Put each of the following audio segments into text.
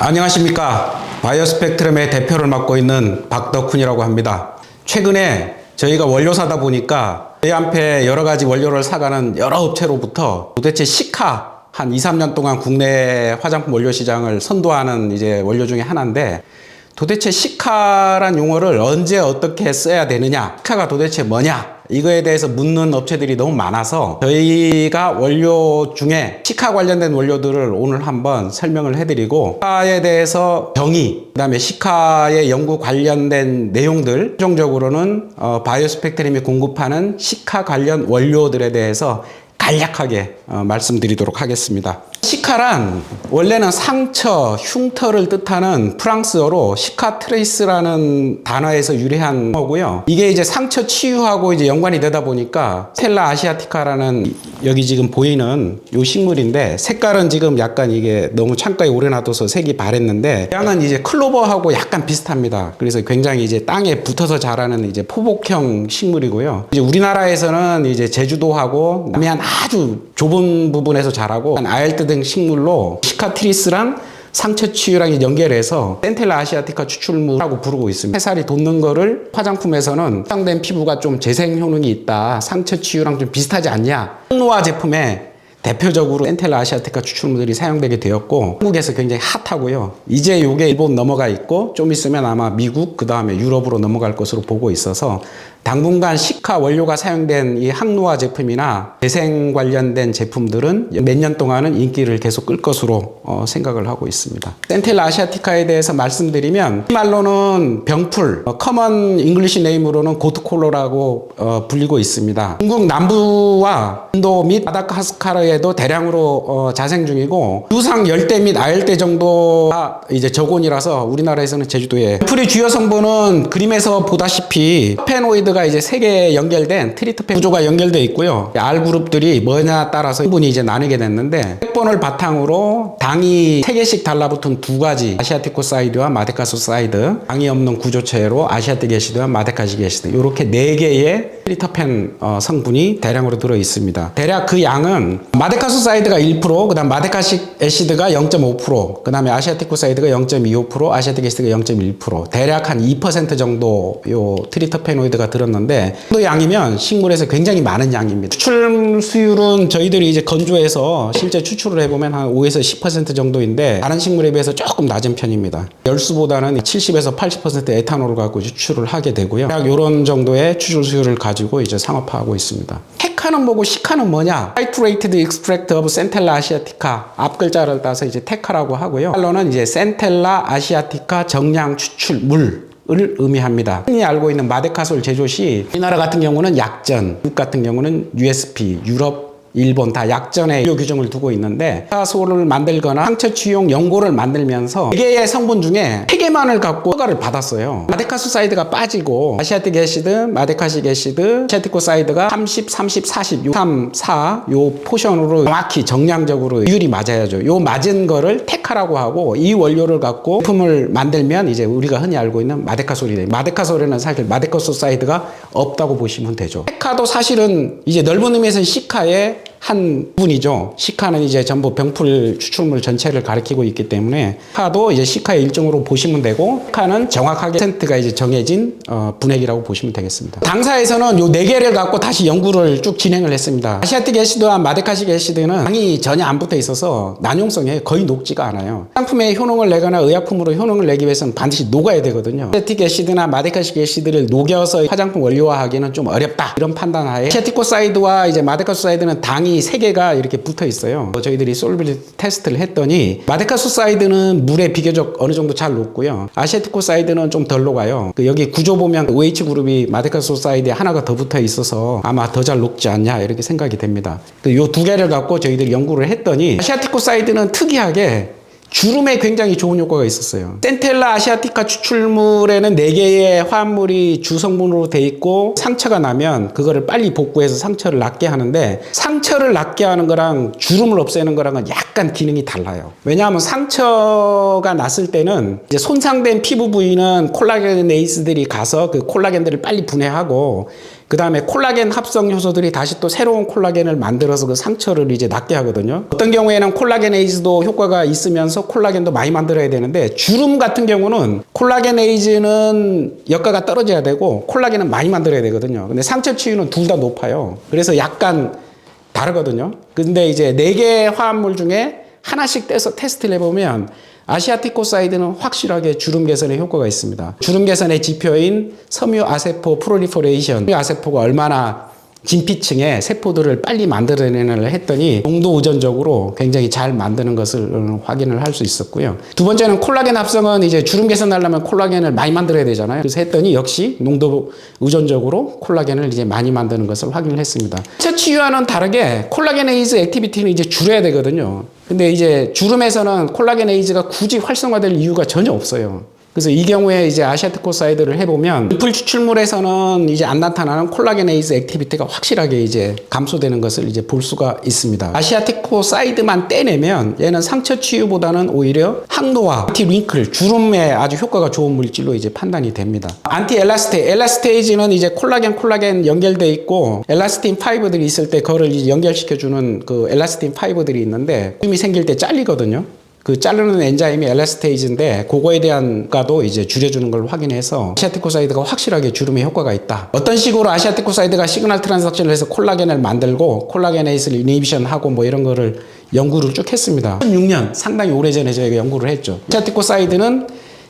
안녕하십니까. 바이오 스펙트럼의 대표를 맡고 있는 박덕훈이라고 합니다. 최근에 저희가 원료 사다 보니까 저희 앞에 여러 가지 원료를 사가는 여러 업체로부터 도대체 시카 한 2, 3년 동안 국내 화장품 원료 시장을 선도하는 이제 원료 중에 하나인데 도대체 시카란 용어를 언제 어떻게 써야 되느냐, 시카가 도대체 뭐냐, 이거에 대해서 묻는 업체들이 너무 많아서 저희가 원료 중에 시카 관련된 원료들을 오늘 한번 설명을 해드리고 시카에 대해서 정의, 그다음에 시카의 연구 관련된 내용들, 최종적으로는 어, 바이오 스펙트럼이 공급하는 시카 관련 원료들에 대해서 간략하게 어, 말씀드리도록 하겠습니다. 시카란 원래는 상처, 흉터를 뜻하는 프랑스어로 시카트레이스라는 단어에서 유래한 거고요. 이게 이제 상처 치유하고 이제 연관이 되다 보니까 스텔라 아시아티카라는 여기 지금 보이는 요 식물인데 색깔은 지금 약간 이게 너무 창가에 오래 놔둬서 색이 바랬는데 양은 이제 클로버하고 약간 비슷합니다. 그래서 굉장히 이제 땅에 붙어서 자라는 이제 포복형 식물이고요. 이제 우리나라에서는 이제 제주도하고 남해안 아주 좁은 부분에서 자라고 아열대 등 식물로 시카트리스랑 상처 치유랑 연결해서 센텔라 아시아티카 추출물이라고 부르고 있습니다. 햇살이 돋는 거를 화장품에서는 해당된 피부가 좀 재생 효능이 있다. 상처 치유랑 좀 비슷하지 않냐. 노화 제품에 대표적으로 센텔라 아시아티카 추출물들이 사용되게 되었고 한국에서 굉장히 핫하고요. 이제 요게 일본 넘어가 있고 좀 있으면 아마 미국 그 다음에 유럽으로 넘어갈 것으로 보고 있어서 당분간 시카 원료가 사용된 이 항노화 제품이나 재생 관련된 제품들은 몇 년 동안은 인기를 계속 끌 것으로 어, 생각을 하고 있습니다. 센텔라 아시아티카에 대해서 말씀드리면 이 말로는 병풀, 어, 커먼 잉글리시 네임으로는 고트콜로라고 어, 불리고 있습니다. 중국 남부와 인도 및 마다가스카르에도 대량으로 어, 자생 중이고 유상 열대 및 아열대 정도가 이제 저곤이라서 우리나라에서는 제주도에 풀의 주요 성분은 그림에서 보다시피 페노이드가 이제 세 개 연결된 트리트펜 구조가 연결되어 있고요. R 그룹들이 뭐냐 따라서 성분이 이제 나뉘게 됐는데 핵본을 바탕으로 당이 세 개씩 달라붙은 두 가지 아시아티코 사이드와 마데카소 사이드 당이 없는 구조체로 아시아티게시드와 마데카시게시드 이렇게 네 개의 트리터펜 어, 성분이 대량으로 들어 있습니다. 대략 그 양은 마데카소 사이드가 1%, 그다음 마데카식 애시드가 0.5%, 그다음에 아시아티코 사이드가 0.25%, 아시아티게시드가 0.1%, 대략 한 2% 정도 요 트리터페노이드가 들었는데 그 양이면 식물에서 굉장히 많은 양입니다. 추출 수율은 저희들이 이제 건조해서 실제 추출을 해보면 한 5에서 10% 정도인데 다른 식물에 비해서 조금 낮은 편입니다. 열수보다는 70에서 80% 에탄올을 갖고 추출을 하게 되고요. 약 이런 정도의 추출 수율을 가지고 이제 상업화하고 있습니다. 테카는 뭐고 시카는 뭐냐? Titrated Extract of Centella Asiatica 앞 글자를 따서 이제 테카라고 하고요. 말로는 이제 센텔라 아시아티카 정량 추출물 을 의미합니다. 흔히 알고 있는 마데카솔 제조 시 우리나라 같은 경우는 약전, 미국 같은 경우는 USP, 유럽 일본 다 약전에 의료 규정을 두고 있는데 마데카솔을 만들거나 상처 치유용 연고를 만들면서 4개의 성분 중에 3개만을 갖고 허가를 받았어요. 마데카소사이드가 빠지고 아시아틱 애시드, 마데카식 애시드, 아시아티코사이드가 30, 30, 40, 요 3, 4, 요 포션으로 정확히 정량적으로 비율이 맞아야죠. 요 맞은 거를 테카라고 하고 이 원료를 갖고 제품을 만들면 이제 우리가 흔히 알고 있는 마데카솔이 돼요. 마데카솔에는 사실 마데카소사이드가 없다고 보시면 되죠. 테카도 사실은 이제 넓은 의미에서는 시카의 한 부분이죠. 시카는 이제 전부 병풀 추출물 전체를 가리키고 있기 때문에 시카도 이제 시카의 일종으로 보시면 되고 시카는 정확하게 센트가 이제 정해진 어, 분액이라고 보시면 되겠습니다. 당사에서는 요 네 개를 갖고 다시 연구를 쭉 진행을 했습니다. 아시아틱 애시드와 마데카식 애시드는 당이 전혀 안 붙어 있어서 난용성에 거의 녹지가 않아요. 상품에 효능을 내거나 의약품으로 효능을 내기 위해서는 반드시 녹아야 되거든요. 아시아틱 애시드나 마데카식 애시드를 녹여서 화장품 원료화하기는 좀 어렵다 이런 판단하에 아시아티코사이드와 이제 마데카소사이드는 당이 세 개가 이렇게 붙어 있어요. 저희들이 솔빌리티 테스트를 했더니 마데카소사이드는 물에 비교적 어느 정도 잘 녹고요. 아시아티코사이드는 좀 덜 녹아요. 그 여기 구조 보면 OH 그룹이 마데카소사이드에 하나가 더 붙어 있어서 아마 더 잘 녹지 않냐 이렇게 생각이 됩니다. 요두 개를 갖고 저희들이 연구를 했더니 아시아티코사이드는 특이하게 주름에 굉장히 좋은 효과가 있었어요. 센텔라 아시아티카 추출물에는 4개의 화합물이 주성분으로 돼 있고 상처가 나면 그거를 빨리 복구해서 상처를 낫게 하는데 상처를 낫게 하는 거랑 주름을 없애는 거랑은 약간 기능이 달라요. 왜냐하면 상처가 났을 때는 이제 손상된 피부 부위는 콜라겐 에이스들이 가서 그 콜라겐들을 빨리 분해하고 그 다음에 콜라겐 합성 요소들이 다시 또 새로운 콜라겐을 만들어서 그 상처를 이제 낫게 하거든요. 어떤 경우에는 콜라겐 에이즈도 효과가 있으면서 콜라겐도 많이 만들어야 되는데 주름 같은 경우는 콜라겐 에이즈는 역가가 떨어져야 되고 콜라겐은 많이 만들어야 되거든요. 근데 상처 치유는 둘 다 높아요. 그래서 약간 다르거든요. 근데 이제 네 개의 화합물 중에 하나씩 떼서 테스트를 해보면 아시아티코 사이드는 확실하게 주름 개선에 효과가 있습니다. 주름 개선의 지표인 섬유 아세포 프롤리퍼레이션, 섬유 아세포가 얼마나 진피층의 세포들을 빨리 만들어내는 했더니 농도 우전적으로 굉장히 잘 만드는 것을 확인을 할 수 있었고요. 두 번째는 콜라겐 합성은 이제 주름 개선하려면 콜라겐을 많이 만들어야 되잖아요. 그래서 했더니 역시 농도 의존적으로 콜라겐을 이제 많이 만드는 것을 확인을 했습니다. 첫 치유와는 다르게 콜라겐 에이즈 액티비티는 이제 줄여야 되거든요. 근데 이제 주름에서는 콜라겐 에이즈가 굳이 활성화될 이유가 전혀 없어요. 그래서 이 경우에 이제 아시아티코 사이드를 해보면 풀 추출물에서는 이제 안 나타나는 콜라겐에이즈 액티비티가 확실하게 이제 감소되는 것을 이제 볼 수가 있습니다. 아시아티코 사이드만 떼내면 얘는 상처 치유보다는 오히려 항노화, 안티 링클, 주름에 아주 효과가 좋은 물질로 이제 판단이 됩니다. 안티 엘라스테, 엘라스테이지는 이제 콜라겐 콜라겐 연결돼 있고 엘라스틴 파이버들이 있을 때 그거를 연결시켜주는 그 엘라스틴 파이버들이 있는데 주름이 생길 때 잘리거든요. 그 자르는 엔자임이 엘라스테이즈인데 그거에 대한 가도 이제 줄여주는 걸 확인해서 아시아티코사이드가 확실하게 주름에 효과가 있다. 어떤 식으로 아시아티코사이드가 시그널 트랜스덕션을 해서 콜라겐을 만들고 콜라겐에이스를 이니비션 하고 뭐 이런 거를 연구를 쭉 했습니다. 2006년 상당히 오래전에 저희가 연구를 했죠. 아시아티코사이드는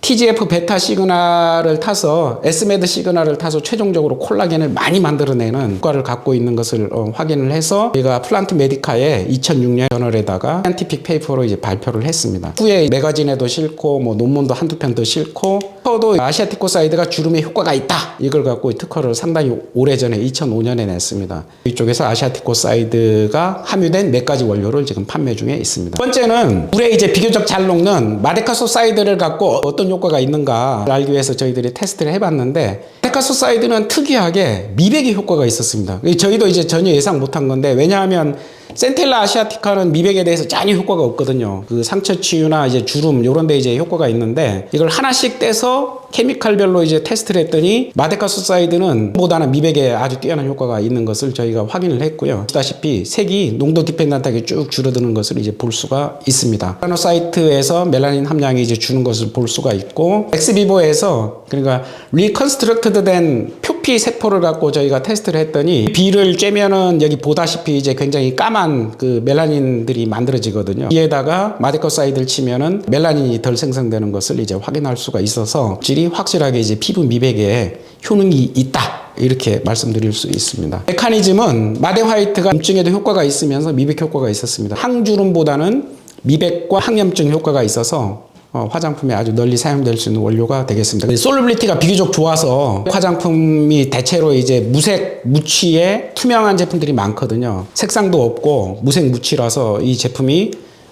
TGF 베타 시그널을 타서 S메드 시그널을 타서 최종적으로 콜라겐을 많이 만들어내는 효과를 갖고 있는 것을 어, 확인을 해서 저희가 플란트 메디카의 2006년 저널에다가 사이언티픽 페이퍼로 이제 발표를 했습니다. 후에 매거진에도 싣고 뭐 논문도 한두 편더 싣고 저도 아시아티코 사이드가 주름에 효과가 있다 이걸 갖고 특허를 상당히 오래전에 2005년에 냈습니다. 이쪽에서 아시아티코 사이드가 함유된 몇 가지 원료를 지금 판매 중에 있습니다. 두 번째는 물에 이제 비교적 잘 녹는 마데카소 사이드를 갖고 어떤 효과가 있는가 알기 위해서 저희들이 테스트를 해봤는데 마데카소 사이드는 특이하게 미백의 효과가 있었습니다. 저희도 이제 전혀 예상 못한 건데 왜냐하면 센텔라 아시아티카는 미백에 대해서 전혀 효과가 없거든요. 그 상처 치유나 이제 주름 요런 데 이제 효과가 있는데 이걸 하나씩 떼서 todo 케미칼별로 이제 테스트를 했더니 마데카소사이드는 보다는 미백에 아주 뛰어난 효과가 있는 것을 저희가 확인을 했고요. 보다시피 색이 농도 디펜던트하게 쭉 줄어드는 것을 이제 볼 수가 있습니다. 파노사이트에서 멜라닌 함량이 이제 주는 것을 볼 수가 있고 엑스비보에서 그러니까 리컨스트럭트드 된 표피 세포를 갖고 저희가 테스트를 했더니 비를 쬐면은 여기 보다시피 이제 굉장히 까만 그 멜라닌들이 만들어지거든요. 이에다가 마데코사이드를 치면은 멜라닌이 덜 생성되는 것을 이제 확인할 수가 있어서 질이 확실하게 이제 피부 미백에 효능이 있다. 이렇게 말씀드릴 수 있습니다. 메커니즘은 마데 화이트가 염증에도 효과가 있으면서 미백 효과가 있었습니다. 항주름보다는 미백과 항염증 효과가 있어서 어, 화장품에 아주 널리 사용될 수 있는 원료가 되겠습니다. 솔루빌리티가 비교적 좋아서 화장품이 대체로 이제 무색 무취의 투명한 제품들이 많거든요. 색상도 없고 무색 무취라서 이 제품이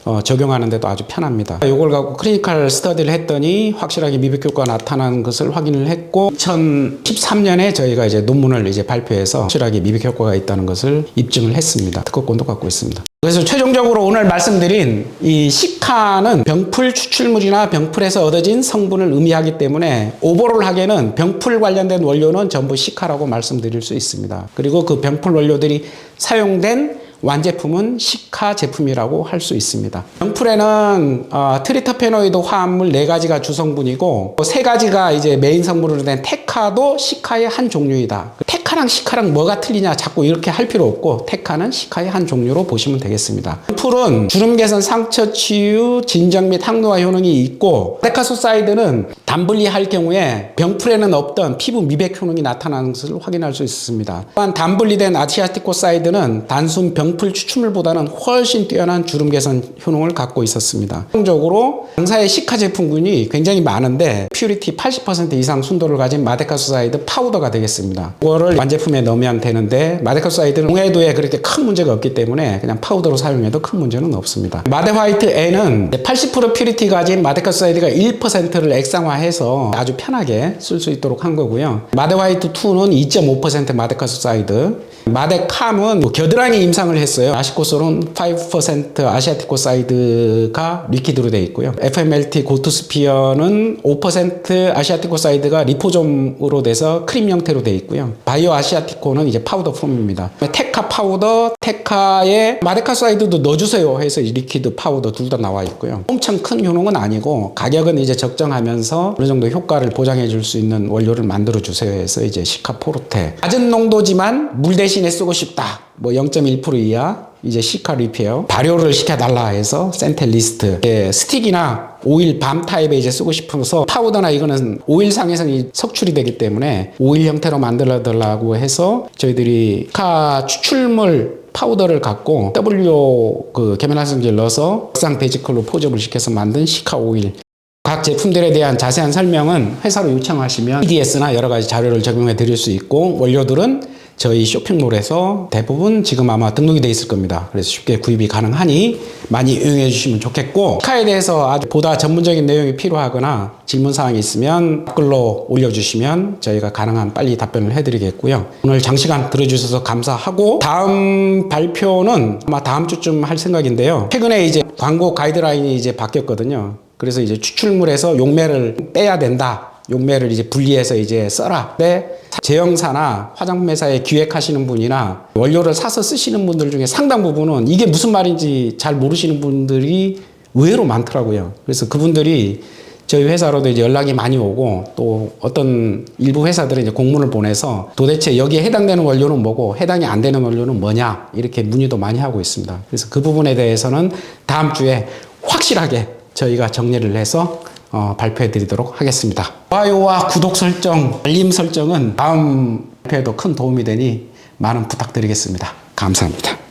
어, 적용하는데도 아주 편합니다. 이걸 갖고 클리니컬 스터디를 했더니 확실하게 미백 효과가 나타나는 것을 확인을 했고 2013년에 저희가 이제 논문을 이제 발표해서 확실하게 미백 효과가 있다는 것을 입증을 했습니다. 특허권도 갖고 있습니다. 그래서 최종적으로 오늘 말씀드린 이 시카는 병풀 추출물이나 병풀에서 얻어진 성분을 의미하기 때문에 오버롤 하게는 병풀 관련된 원료는 전부 시카라고 말씀드릴 수 있습니다. 그리고 그 병풀 원료들이 사용된 완제품은 시카 제품이라고 할 수 있습니다. 병풀에는 어, 트리터페노이드 화합물 네 가지가 주성분이고 세 가지가 이제 메인 성분으로 된 테카도 시카의 한 종류이다. 테카랑 시카랑 뭐가 틀리냐 자꾸 이렇게 할 필요 없고 테카는 시카의 한 종류로 보시면 되겠습니다. 병풀은 주름 개선, 상처 치유, 진정 및 항노화 효능이 있고 테카소사이드는 단분리 할 경우에 병풀에는 없던 피부 미백 효능이 나타나는 것을 확인할 수 있습니다. 또한 단분리된 아치아티코사이드는 단순 병풀 추출물보다는 훨씬 뛰어난 주름 개선 효능을 갖고 있었습니다. 최종적으로 당사의 시카 제품군이 굉장히 많은데 퓨리티 80% 이상 순도를 가진 마데카소사이드 파우더가 되겠습니다. 이거를 완제품에 넣으면 되는데 마데카소사이드는 용해도에 그렇게 큰 문제가 없기 때문에 그냥 파우더로 사용해도 큰 문제는 없습니다. 마데 화이트 N은 80% 퓨리티 가진 마데카소사이드가 1%를 액상화해서 아주 편하게 쓸 수 있도록 한 거고요. 마데 화이트 2는 2.5% 마데카소사이드 마데캄은 뭐 겨드랑이 임상을 했어요. 아시코솔은 5% 아시아티코 사이드가 리퀴드로 되어 있고요. FMLT 고투스피어는 5% 아시아티코 사이드가 리포좀으로 돼서 크림 형태로 되어 있고요. 바이오 아시아티코는 이제 파우더 폼입니다. 테카 파우더, 테카에 마데카 사이드도 넣어주세요 해서 이 리퀴드 파우더 둘 다 나와 있고요. 엄청 큰 효능은 아니고 가격은 이제 적정하면서 어느 정도 효과를 보장해 줄 수 있는 원료를 만들어 주세요 해서 이제 시카포르테 낮은 농도지만 물 대신 에 쓰고 싶다. 뭐 0.1% 이하 이제 시카 리페어. 발효를 시켜달라 해서 센텔리스트. 예, 스틱이나 오일 밤 타입에 이제 쓰고 싶어서 파우더나 이거는 오일 상에서는 석출이 되기 때문에 오일 형태로 만들어 달라고 해서 저희들이 시카 추출물 파우더를 갖고 W 그 계면활성제를 넣어서 상 베지클로 포접을 시켜서 만든 시카 오일. 각 제품들에 대한 자세한 설명은 회사로 요청하시면 PDS나 여러 가지 자료를 적용해 드릴 수 있고 원료들은 저희 쇼핑몰에서 대부분 지금 아마 등록이 돼 있을 겁니다. 그래서 쉽게 구입이 가능하니 많이 이용해 주시면 좋겠고 카에 대해서 아주 보다 전문적인 내용이 필요하거나 질문 사항이 있으면 댓글로 올려주시면 저희가 가능한 빨리 답변을 해드리겠고요. 오늘 장시간 들어주셔서 감사하고 다음 발표는 아마 다음 주쯤 할 생각인데요. 최근에 이제 광고 가이드라인이 이제 바뀌었거든요. 그래서 이제 추출물에서 용매를 빼야 된다. 용매를 이제 분리해서 이제 써라. 근데 제형사나 화장품 회사에 기획하시는 분이나 원료를 사서 쓰시는 분들 중에 상당 부분은 이게 무슨 말인지 잘 모르시는 분들이 의외로 많더라고요. 그래서 그분들이 저희 회사로도 이제 연락이 많이 오고 또 어떤 일부 회사들은 이제 공문을 보내서 도대체 여기에 해당되는 원료는 뭐고 해당이 안 되는 원료는 뭐냐 이렇게 문의도 많이 하고 있습니다. 그래서 그 부분에 대해서는 다음 주에 확실하게 저희가 정리를 해서 어, 발표해 드리도록 하겠습니다. 좋아요와 구독 설정, 알림 설정은 다음 발표에도 큰 도움이 되니 많은 부탁드리겠습니다. 감사합니다.